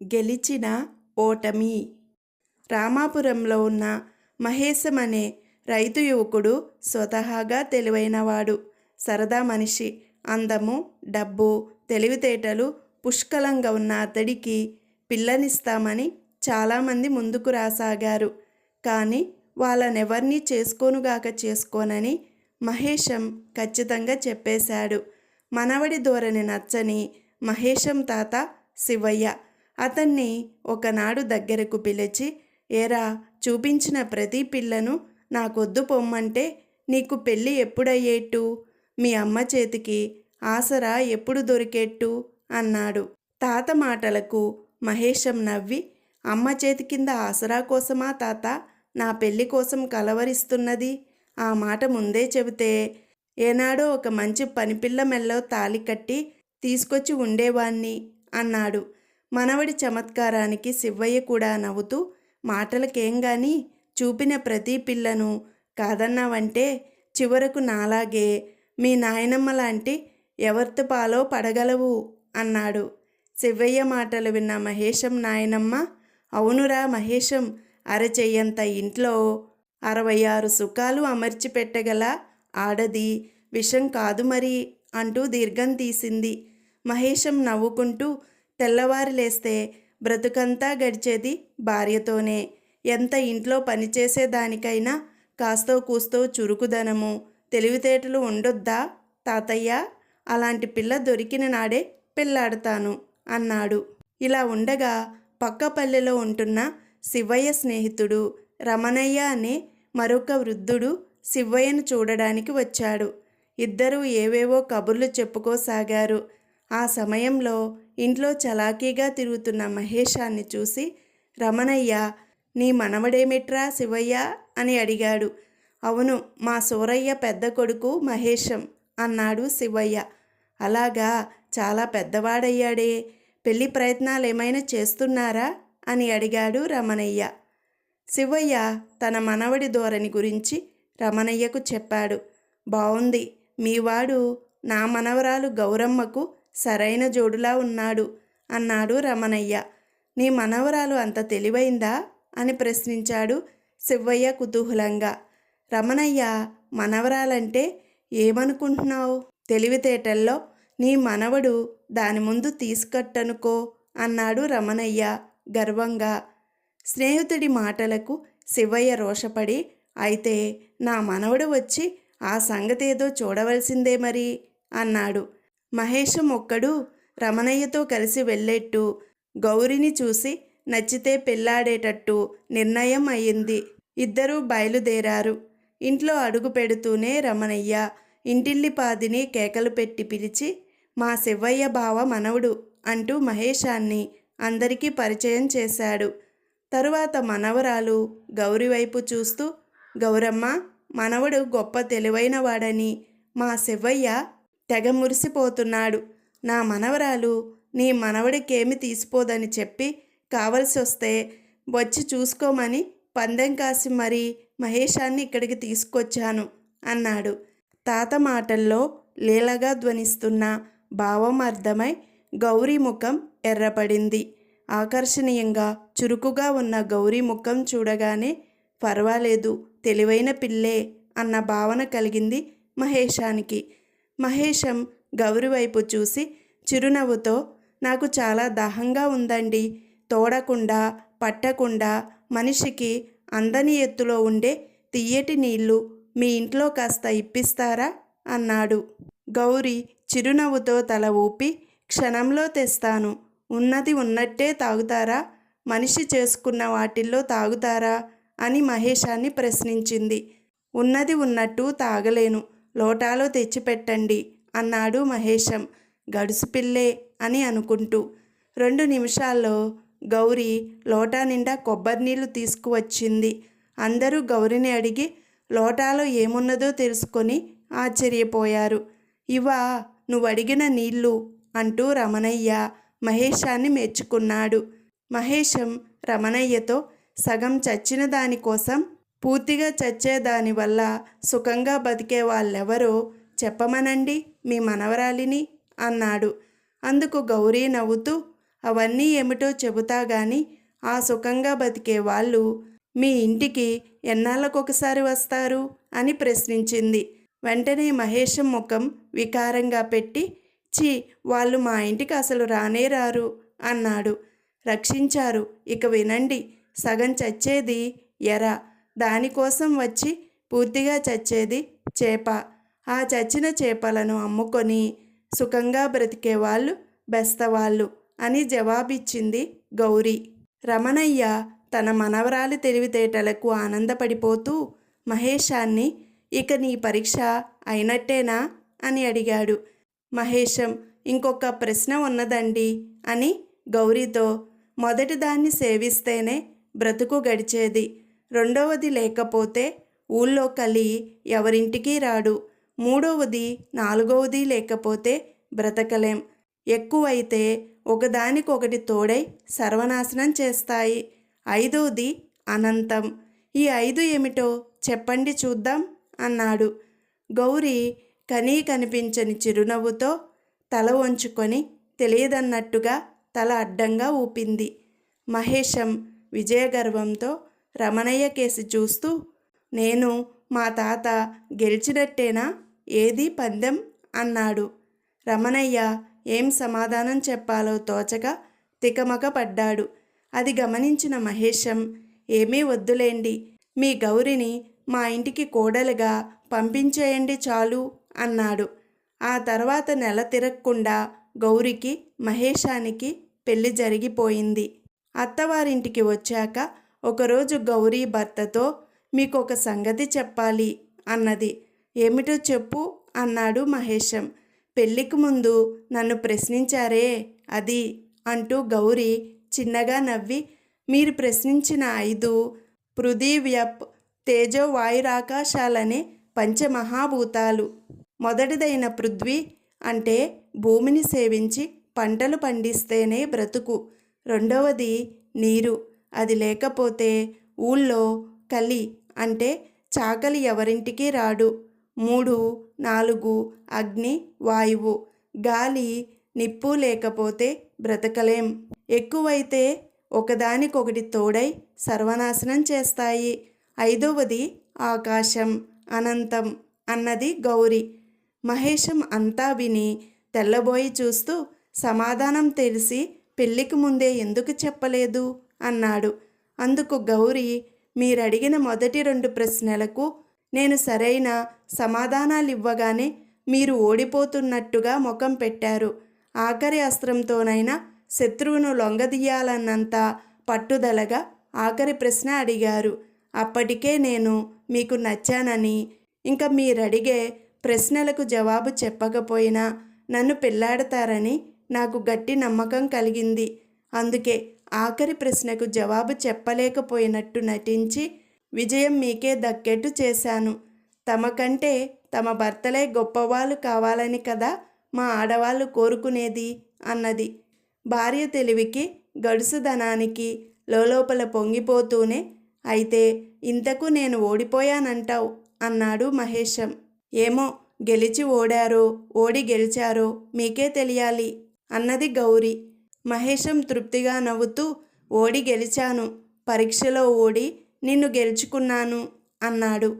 గెలిచిన ఓటమి. రామాపురంలో ఉన్న మహేశం అనే రైతు యువకుడు స్వతహాగా తెలివైనవాడు. సరదా మనిషి అందము డబ్బు తెలివితేటలు పుష్కలంగా ఉన్న అతడికి పిల్లనిస్తామని చాలామంది ముందుకు రాసాగారు. కానీ వాళ్ళనెవర్నీ చేసుకోనుగాక చేసుకోనని మహేశం ఖచ్చితంగా చెప్పేశాడు. మనవడి ధోరణి నచ్చని మహేశం తాత శివయ్య అతన్ని ఒకనాడు దగ్గరకు పిలిచి ఏరా చూపించిన ప్రతి పిల్లను నాకొద్దు పొమ్మంటే నీకు పెళ్ళి ఎప్పుడయ్యేట్టు? మీ అమ్మ చేతికి ఆసరా ఎప్పుడు దొరికేట్టు? అన్నాడు. తాత మాటలకు మహేశం నవ్వి అమ్మ చేతి కింద ఆసరా కోసమా తాత? నా పెళ్ళి కోసం కలవరిస్తున్నది? ఆ మాట ముందే చెబితే ఏనాడో ఒక మంచి పనిపిల్ల మెల్లో తాలి కట్టి తీసుకొచ్చి ఉండేవాణ్ణి అన్నాడు. మనవడి చమత్కారానికి శివయ్య కూడా నవ్వుతూ మాటలకేం గాని చూపిన ప్రతి పిల్లను కాదన్నావంటే చివరకు నాలాగే మీ నాయనమ్మ లాంటి ఎవరితో పాలో పడగలవు అన్నాడు. శివయ్య మాటలు విన్న మహేశం నాయనమ్మ అవునురా మహేశం అరచెయ్యంత ఇంట్లో అరవై ఆరు సుఖాలు అమర్చి పెట్టగల ఆడది విషం కాదు మరి అంటూ దీర్ఘం తీసింది. మహేశం నవ్వుకుంటూ తెల్లవారి లేస్తే బ్రతుకంతా గడిచేది భార్యతోనే. ఎంత ఇంట్లో పనిచేసేదానికైనా కాస్తో కూస్తో చురుకుదనము. తెలివితేటలు ఉండొద్దా? తాతయ్య అలాంటి పిల్ల దొరికిన నాడే పెళ్ళాడతాను అన్నాడు. ఇలా ఉండగా పక్క పల్లెలో ఉంటున్న శివయ్య స్నేహితుడు రమణయ్య అనే మరొక వృద్ధుడు శివయ్యను చూడడానికి వచ్చాడు. ఇద్దరూ ఏవేవో కబుర్లు చెప్పుకోసాగారు. ఆ సమయంలో ఇంట్లో చలాకీగా తిరుగుతున్న మహేశాన్ని చూసి రమణయ్య నీ మనవడేమిట్రా శివయ్య? అని అడిగాడు. అవును మా సూరయ్య పెద్ద కొడుకు మహేశం అన్నాడు శివయ్య. అలాగా చాలా పెద్దవాడయ్యాడే. పెళ్ళి ప్రయత్నాలు ఏమైనా చేస్తున్నారా? అని అడిగాడు రమణయ్య. శివయ్య తన మనవడి ధోరణి గురించి రమణయ్యకు చెప్పాడు. బావుంది. మీవాడు నా మనవరాలు గౌరమ్మకు సరైన జోడులా ఉన్నాడు. అన్నాడు రమణయ్య. నీ మనవరాలు అంత తెలివైందా? అని ప్రశ్నించాడు శివయ్య కుతూహలంగా. రమణయ్య మనవరాలంటే ఏమనుకుంటున్నావు? తెలివితేటల్లో నీ మనవడు దాని ముందు తీసుకట్టనుకో అన్నాడు రమణయ్య గర్వంగా. స్నేహితుడి మాటలకు శివయ్య రోషపడి అయితే నా మనవడు వచ్చి ఆ సంగతేదో చూడవలసిందే మరి అన్నాడు. మహేశం ఒక్కడు రమణయ్యతో కలిసి వెళ్ళేట్టు. గౌరిని చూసి నచ్చితే పెళ్ళాడేటట్టు నిర్ణయం అయ్యింది. ఇద్దరూ బయలుదేరారు. ఇంట్లో అడుగు పెడుతూనే రమణయ్య ఇంటిల్లిపాదిని కేకలు పెట్టి పిలిచి మా శివయ్య బావ మనవడు అంటూ మహేశాన్ని అందరికీ పరిచయం చేశాడు. తరువాత మనవరాలు గౌరి వైపు చూస్తూ గౌరమ్మ మనవడు గొప్ప తెలివైనవాడని మా శివయ్య తెగ మురిసిపోతున్నాడు. నా మనవరాలు నీ మనవడికేమి తీసిపోదని చెప్పి కావలసి వస్తే వచ్చి చూసుకోమని పందెం కాసి మరీ మహేశాన్ని ఇక్కడికి తీసుకొచ్చాను అన్నాడు. తాత మాటల్లో లీలగా ధ్వనిస్తున్న భావం అర్థమై గౌరీ ముఖం ఎర్రపడింది. ఆకర్షణీయంగా చురుకుగా ఉన్న గౌరీ ముఖం చూడగానే పర్వాలేదు తెలివైన పిల్లే అన్న భావన కలిగింది మహేశానికి. మహేశం గౌరివైపు చూసి చిరునవ్వుతో నాకు చాలా దాహంగా ఉందండి. తోడకుండా పట్టకుండా మనిషికి అందని ఎత్తులో ఉండే తియ్యటి నీళ్ళు మీ ఇంట్లో కాస్త ఇప్పిస్తారా అన్నాడు. గౌరి చిరునవ్వుతో తల ఊపి క్షణంలో తెస్తాను. ఉన్నది ఉన్నట్టే తాగుతారా? మనిషి చేసుకున్న వాటిల్లో తాగుతారా అని మహేశాన్ని ప్రశ్నించింది. ఉన్నది ఉన్నట్టు తాగలేను. లోటాలో తెచ్చిపెట్టండి అన్నాడు మహేశం. గడుసుపిల్లే అని అనుకుంటూ. రెండు నిమిషాల్లో గౌరీ లోటా నిండా కొబ్బరి నీళ్ళు తీసుకువచ్చింది. అందరూ గౌరిని అడిగి లోటాలో ఏమున్నదో తెలుసుకొని ఆశ్చర్యపోయారు. ఇవా నువ్వు అడిగిన నీళ్ళు అంటూ రమణయ్య మహేశాన్ని మెచ్చుకున్నాడు. మహేశం రమణయ్యతో సగం చచ్చిన దానికోసం పూర్తిగా చచ్చేదాని వల్ల సుఖంగా బతికే వాళ్ళెవరో చెప్పమనండి మీ మనవరాలిని అన్నాడు. అందుకు గౌరీ నవ్వుతూ అవన్నీ ఏమిటో చెబుతా గాని ఆ సుఖంగా బతికే వాళ్ళు మీ ఇంటికి ఎన్నాళ్ళకొకసారి వస్తారు? అని ప్రశ్నించింది. వెంటనే మహేష్ ముఖం వికారంగా పెట్టి ఛీ వాళ్ళు మా ఇంటికి అసలు రానే రారు అన్నాడు. రక్షించారు. ఇక వినండి సగం చచ్చేది ఎర. దానికోసం వచ్చి పూర్తిగా చచ్చేది చేప. ఆ చచ్చిన చేపలను అమ్ముకొని సుఖంగా బ్రతికే వాళ్ళు బెస్తవాళ్ళు అని జవాబిచ్చింది గౌరీ. రమణయ్య తన మనవరాలి తెలివితేటలకు ఆనందపడిపోతూ మహేశాన్ని ఇక నీ పరీక్ష అయినట్టేనా? అని అడిగాడు. మహేశం ఇంకొక ప్రశ్న ఉన్నదండి అని గౌరీతో మొదటి దాన్ని సేవిస్తేనే బ్రతుకు గడిచేది. రెండవది లేకపోతే ఊళ్ళో కలి ఎవరింటికి రాడు. మూడవది నాలుగవది లేకపోతే బ్రతకలేం. ఎక్కువైతే ఒకదానికొకటి తోడై సర్వనాశనం చేస్తాయి. ఐదవది అనంతం. ఈ ఐదు ఏమిటో చెప్పండి చూద్దాం అన్నాడు. గౌరీ కనీ కనిపించని చిరునవ్వుతో తల వంచుకొని తెలియదన్నట్టుగా తల అడ్డంగా ఊపింది. మహేశం విజయగర్వంతో రమణయ్య కేసి చూస్తూ నేను మా తాత గెలిచినట్టేనా? ఏది పందెం? అన్నాడు. రమణయ్య ఏం సమాధానం చెప్పాలో తోచక తికమక పడ్డాడు. అది గమనించిన మహేశం ఏమీ వద్దులేండి మీ గౌరిని మా ఇంటికి కోడలుగా పంపించేయండి చాలు అన్నాడు. ఆ తర్వాత నెల తిరగకుండా గౌరికి మహేశానికి పెళ్ళి జరిగిపోయింది. అత్తవారింటికి వచ్చాక ఒకరోజు గౌరీ భర్తతో మీకు ఒక సంగతి చెప్పాలి అన్నది. ఏమిటో చెప్పు అన్నాడు మహేశం. పెళ్ళికి ముందు నన్ను ప్రశ్నించారే అది అంటూ గౌరీ చిన్నగా నవ్వి మీరు ప్రశ్నించిన ఐదు పృథివ్యప్ తేజో వాయురాకాశాలనే పంచమహాభూతాలు. మొదటిదైన పృథ్వీ అంటే భూమిని సేవించి పంటలు పండిస్తేనే బ్రతుకు. రెండవది నీరు. అది లేకపోతే ఊళ్ళో కలి అంటే చాకలి ఎవరింటికి రాడు. మూడు నాలుగు అగ్ని వాయువు. గాలి నిప్పు లేకపోతే బ్రతకలేం. ఎక్కువైతే ఒకదానికొకటి తోడై సర్వనాశనం చేస్తాయి. ఐదవది ఆకాశం అనంతం అన్నది గౌరి. మహేశం అంతా విని తెల్లబోయి చూస్తూ సమాధానం తెలిసి పెళ్ళికి ముందే ఎందుకు చెప్పలేదు? అన్నాడు. అందుకు గౌరీ మీరడిగిన మొదటి రెండు ప్రశ్నలకు నేను సరైన సమాధానాలు ఇవ్వగానే మీరు ఓడిపోతున్నట్టుగా ముఖం పెట్టారు. ఆఖరి అస్త్రంతోనైనా శత్రువును లొంగదీయాలన్నంత పట్టుదలగా ఆఖరి ప్రశ్న అడిగారు. అప్పటికే నేను మీకు నచ్చానని ఇంకా మీరడిగే ప్రశ్నలకు జవాబు చెప్పకపోయినా నన్ను పెళ్ళాడతారని నాకు గట్టి నమ్మకం కలిగింది. అందుకే ఆఖరి ప్రశ్నకు జవాబు చెప్పలేకపోయినట్టు నటించి విజయం మీకే దక్కేట్టు చేశాను. తమకంటే తమ భర్తలే గొప్పవాళ్ళు కావాలని కదా మా ఆడవాళ్ళు కోరుకునేది అన్నది. భార్య తెలివికి గడుసుదనానికి లోపల పొంగిపోతూనే అయితే ఇంతకు నేను ఓడిపోయానంటావు అన్నాడు మహేశం. ఏమో గెలిచి ఓడారో ఓడి గెలిచారో మీకే తెలియాలి అన్నది గౌరీ. మహేశం తృప్తిగా నవ్వుతూ ఓడి గెలిచాను. పరీక్షలో ఓడి నిన్ను గెలుచుకున్నాను అన్నాడు.